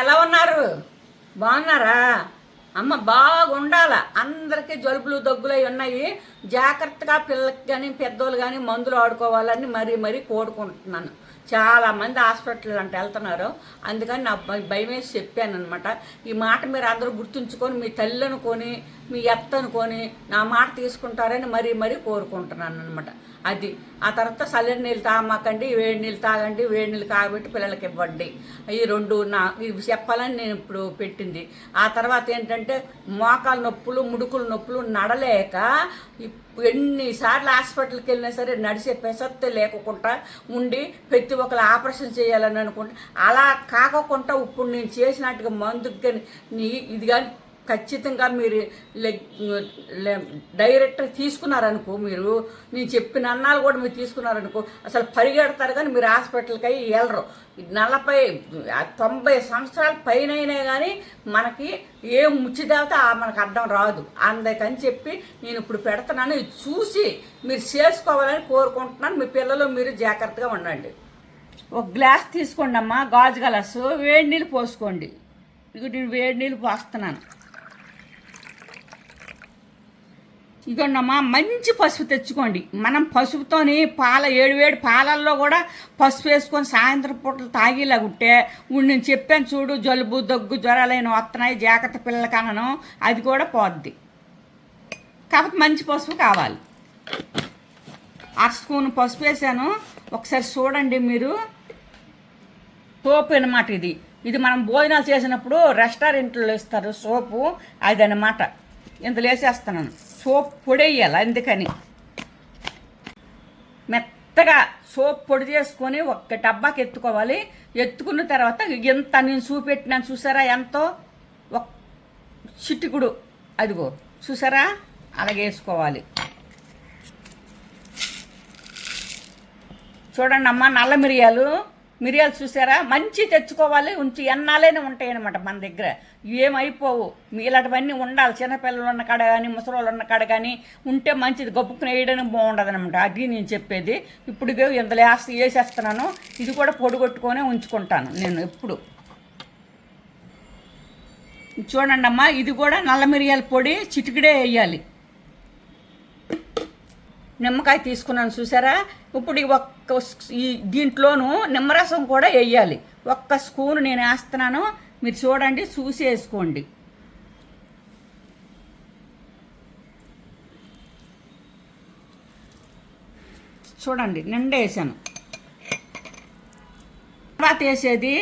ఎలా ఉన్నారు? బాగున్నారా? అమ్మ బాగుండాల. అందరికీ జలుబులు దగ్గులు అవి ఉన్నాయి. జాగ్రత్తగా పిల్లలకి కానీ పెద్దోళ్ళు కానీ మందులు ఆడుకోవాలని మరీ మరీ కోరుకుంటున్నాను. చాలా మంది హాస్పిటల్ అంటే వెళ్తున్నారు. అందుకని నా భయ- భయం వేసి చెప్పాను అనమాట ఈ మాట మీరు అందరూ గుర్తుంచుకొని మీ తల్లి అనుకొని మీ ఎత్త అనుకొని నా మాట తీసుకుంటారని మరీ మరీ కోరుకుంటున్నాను అనమాట అది. ఆ తర్వాత చల్లని నీళ్ళు తాగమాకండి వేడి నీళ్ళు తాగండి వేడి నీళ్ళు కాగబెట్టి పిల్లలకి ఇవ్వండి. ఈ రెండు నా ఇవి చెప్పాలని నేను ఇప్పుడు పెట్టింది. ఆ తర్వాత ఏంటంటే మోకాలు నొప్పులు ముడుకులు నొప్పులు నడలేక ఎన్నిసార్లు హాస్పిటల్కి వెళ్ళినా సరే నడిచే పెసత్తే లేకుండా ఉండి ప్రతి ఒక్కరు ఆపరేషన్ చేయాలని అనుకుంటే అలా కాకుండా ఇప్పుడు నేను చేసినట్టుగా మందుకు కానీ ఇది కానీ ఖచ్చితంగా మీరు లెగ్ లే- డైరెక్ట్ తీసుకున్నారనుకో మీరు నేను చెప్పిన అన్నాలు కూడా మీరు తీసుకున్నారనుకో అసలు పరిగెడతారు కానీ మీరు హాస్పిటల్కి అయ్యి వెళ్ళరు. నలభై తొంభై సంవత్సరాల పైన అయినా కానీ మనకి ఏ ముచ్చిదేవత మనకు అర్థం రాదు. అందుకని చెప్పి నేను ఇప్పుడు పెడుతున్నాను చూసి మీరు చేసుకోవాలని కోరుకుంటున్నాను. మీ పిల్లలు మీరు జాగ్రత్తగా ఉండండి. ఒక గ్లాస్ తీసుకోండి అమ్మా గాజు గ్లాసు వేడి నీళ్ళు పోసుకోండి. ఇక నేను వేడి నీళ్ళు పోస్తున్నాను. ఇదిగోండమ్మా మంచి పసుపు తెచ్చుకోండి. మనం పసుపుతోని పాల ఏడు వేడి పాలల్లో కూడా పసుపు వేసుకొని సాయంత్రం పూటలు తాగేలాగుంటే ఉంటే నేను చెప్పాను చూడు జలుబు దగ్గు జ్వరాలైన వస్తున్నాయి జాగ్రత్త పిల్లలకనను అది కూడా పోద్ది. కాకపోతే మంచి పసుపు కావాలి. అర స్పూన్ పసుపు వేసాను. ఒకసారి చూడండి మీరు. సోపు అనమాట ఇది. ఇది మనం భోజనాలు చేసినప్పుడు రెస్టారెంట్లో ఇస్తారు సోపు. అది అనమాట ఇంత వేసేస్తున్నాను. సోప్ పొడి వేయాలి అందుకని. మెత్తగా సోప్ పొడి చేసుకొని ఒక డబ్బాకి ఎత్తుకోవాలి. ఎత్తుకున్న తర్వాత ఎంత నేను చూపెట్టినాను చూసారా ఎంతో? ఒక చిటికుడు. అదిగో చూసారా? అలాగేసుకోవాలి చూడండి అమ్మ నల్ల మిరియాలు. మిరియాలు చూసారా? మంచి తెచ్చుకోవాలి ఉంచి ఎన్నాలైనా ఉంటాయి అనమాట మన దగ్గర. ఏమైపోవు? మీ ఇలాంటివన్నీ ఉండాలి. చిన్నపిల్లలు ఉన్న కాడ కానీ ముసలోళ్ళు ఉన్న కాడ కానీ ఉంటే మంచిది. గొప్పకుని వేయడానికి బాగుండదు అనమాట అది నేను చెప్పేది. ఇప్పుడు ఇంత ఇంతలో వేసేస్తున్నాను. ఇది కూడా పొడిగొట్టుకొనే ఉంచుకుంటాను నేను ఎప్పుడు. చూడండి అమ్మా ఇది కూడా నల్ల మిరియాల పొడి చిటికిడే వేయాలి. నిమ్మకాయ తీసుకున్నాను చూసారా? ఇప్పుడు ఈ ఒక్క ఈ దీంట్లోనూ నిమ్మరసం కూడా వేయాలి. ఒక్క స్పూన్ నేను వేస్తున్నాను. మీరు చూడండి చూసి వేసుకోండి. చూడండి నిండా వేసాను. తర్వాత వేసేది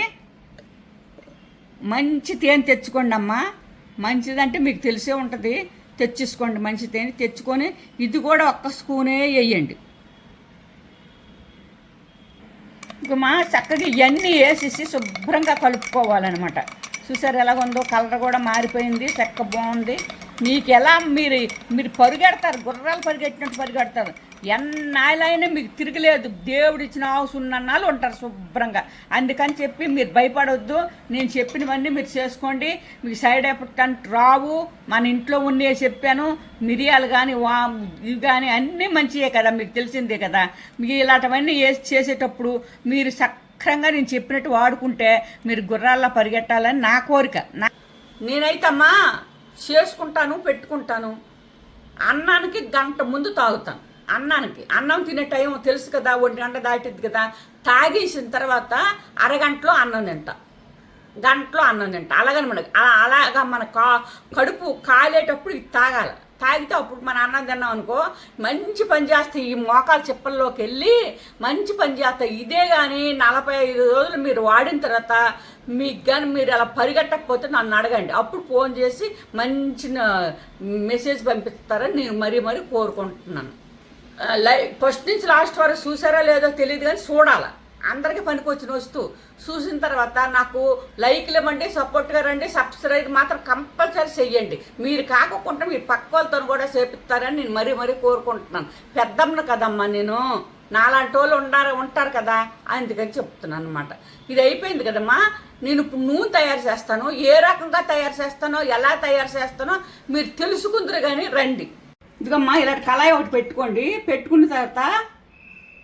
మంచి తేనె తెచ్చుకోండి అమ్మా. మంచిదంటే మీకు తెలిసే ఉంటుంది. తెచ్చేసుకోండి మంచి తేనె తెచ్చుకొని ఇది కూడా ఒక్క స్పూనే వేయండి. ఇక మా చక్కగా ఇవన్నీ వేసేసి శుభ్రంగా కలుపుకోవాలన్నమాట. చూసారు ఎలా ఉందో? కలర్ కూడా మారిపోయింది చెక్క బాగుంది. మీకు ఎలా మీరు మీరు పరిగెడతారు గుర్రాలు పరిగెట్టినట్టు పరిగెడతారు. ఎన్నాళ్ళైనా మీకు తిరగలేదు. దేవుడు ఇచ్చిన హౌస్ ఉంటారు శుభ్రంగా. అందుకని చెప్పి మీరు భయపడొద్దు. నేను చెప్పినవన్నీ మీరు చేసుకోండి. మీకు సైడ్ ఎఫెక్ట్ రావు. మన ఇంట్లో ఉండే చెప్పాను. మిరియాలు కానీ వా ఇవి కానీ అన్నీ మంచివే కదా. మీకు తెలిసిందే కదా. మీకు ఇలాంటివన్నీ వేసి చేసేటప్పుడు మీరు సక్రంగా నేను చెప్పినట్టు వాడుకుంటే మీరు గుర్రాల్లో పరిగెట్టాలని నా కోరిక. నా నేనైతే అమ్మా చేసుకుంటాను పెట్టుకుంటాను. అన్నానికి గంట ముందు తాగుతాను. అన్నానికి. అన్నం తినే టైం తెలుసు కదా ఒంటి గంట దాటిద్ది కదా. తాగేసిన తర్వాత అరగంటలో అన్నం తింటా. గంటలో అన్నం తింటా. అలాగని మనకి. అలా అలాగా మన కా కడుపు కాలేటప్పుడు ఇది తాగాలి. తాగితే అప్పుడు మన అన్నం తిన్నాం అనుకో మంచి పని చేస్తాయి ఈ మోకాలు చిప్పల్లోకి వెళ్ళి మంచి పని చేస్తాయి ఇదే కానీ నలభై ఐదు రోజులు మీరు వాడిన తర్వాత మీకు కానీ మీరు అలా పరిగెట్టకపోతే నన్ను అడగండి. అప్పుడు ఫోన్ చేసి మంచి మెసేజ్ పంపిస్తారని నేను మరీ మరీ కోరుకుంటున్నాను. లై ఫస్ట్ నుంచి లాస్ట్ వరకు చూసారా లేదో తెలియదు కానీ చూడాలి. అందరికీ పనికొచ్చిన వస్తువు. చూసిన తర్వాత నాకు లైక్లు ఇవ్వండి సపోర్ట్గా రండి సబ్స్క్రైబ్ మాత్రం కంపల్సరీ చెయ్యండి. మీరు కాకుండా మీ పక్క వాళ్ళతో కూడా చేపిస్తారని నేను మరీ మరీ కోరుకుంటున్నాను. పెద్దమ్మను కదమ్మా నేను. నాలాంటి వాళ్ళు ఉండారు ఉంటారు కదా అందుకని చెప్తున్నాను అనమాట ఇది అయిపోయింది కదమ్మా. నేను ఇప్పుడు నూనె తయారు చేస్తాను. ఏ రకంగా తయారు చేస్తానో ఎలా తయారు చేస్తానో మీరు తెలుసుకుందరు కానీ రండి. ఇదిగమ్మా ఇలాంటి కళాయి ఒకటి పెట్టుకోండి. పెట్టుకున్న తర్వాత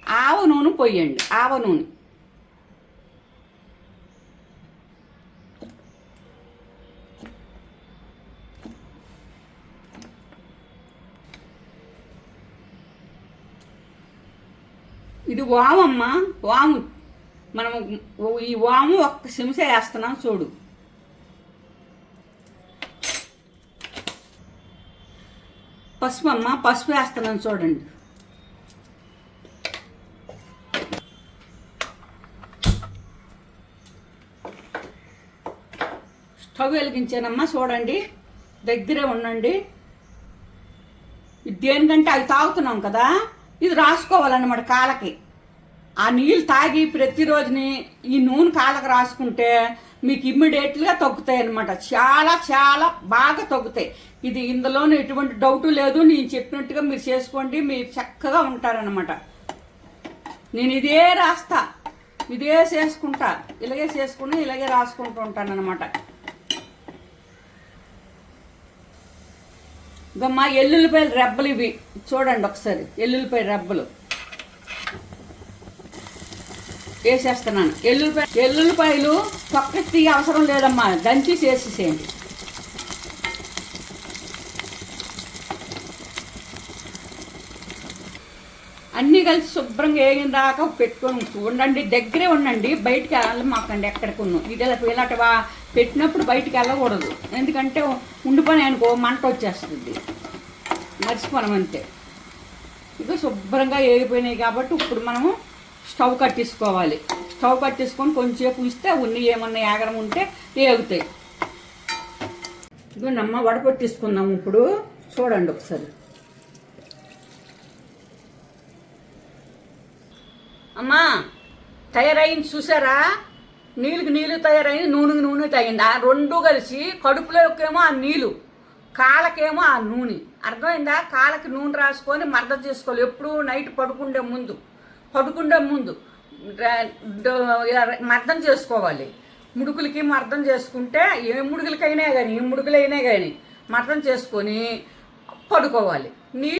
ఆవ నూనె పోయండి. ఆవ నూనె. ఇది వామమ్మ వాము. మనం ఈ వాము ఒక్క శింస వేస్తున్నాం చూడు. పసుపు అమ్మ పసుపు వేస్తున్నాను చూడండి. స్టవ్ వెలిగించానమ్మా చూడండి. దగ్గరే ఉండండి. ఇది దేనికంటే అవి తాగుతున్నాం కదా ఇది రాసుకోవాలన్నమాట కాళ్ళకి. ఆ నీళ్ళు తాగి ప్రతిరోజుని ఈ నూనె కాళ్ళకు రాసుకుంటే మీకు ఇమ్మీడియట్గా తగ్గుతాయి అనమాట చాలా చాలా బాగా తగ్గుతాయి. ఇది ఇందులోనూ ఎటువంటి డౌట్ లేదు. నేను చెప్పినట్టుగా మీరు చేసుకోండి. మీరు చక్కగా ఉంటారనమాట నేను ఇదే రాస్తా. ఇదే చేసుకుంటా. ఇలాగే చేసుకుని ఇలాగే రాసుకుంటూ ఉంటానన్నమాట. ఇంకా మా ఎల్లుల్లిపాయల రెబ్బలు ఇవి. చూడండి ఒకసారి. ఎల్లుల్లిపాయ రెబ్బలు. వేసేస్తున్నాను. ఎల్లుల్లిపాయ ఎల్లుల్లిపాయలు పక్క తీయ అవసరం లేదమ్మా. దంచి చేసేసేయండి. అన్నీ కలిసి శుభ్రంగా వేగిన దాకా పెట్టుకొని ఉండండి. దగ్గరే ఉండండి. బయటికి వెళ్ళాలి మాకండి ఎక్కడికి ఇది ఇలాంటివా పెట్టినప్పుడు బయటికి వెళ్ళకూడదు. ఎందుకంటే ఉండిపోయి అనుకో మంట వచ్చేస్తుంది. మర్చిపోనం అంతే ఇక శుభ్రంగా వేగిపోయినాయి కాబట్టి ఇప్పుడు మనము స్టవ్ కట్టేసుకోవాలి స్టవ్ కట్టేసుకొని కొంచెంసేపు ఇస్తే ఉన్ని ఏమన్నా ఏగరం ఉంటే వేగుతాయి ఇదిగో నమ్మ వడపట్టించుకుందాం ఇప్పుడు. చూడండి ఒకసారి. అమ్మా తయారైంది చూసారా? నీళ్ళకి నీళ్ళు తయారైంది నూనెకి నూనె తగింది. ఆ రెండు కలిసి కడుపులోకేమో ఆ నీళ్ళు కాళ్ళకేమో ఆ నూనె. అర్థమైందా? కాళ్ళకి నూనె రాసుకొని మర్దం చేసుకోవాలి. ఎప్పుడు నైట్ పడుకుండే ముందు. పడుకుండా ముందు మర్దం చేసుకోవాలి. ముడుకులకి మర్దం చేసుకుంటే ఏ ముడుకులకైనా కానీ ఏ ముడుకులైనా కానీ మర్దం చేసుకొని పడుకోవాలి. నీ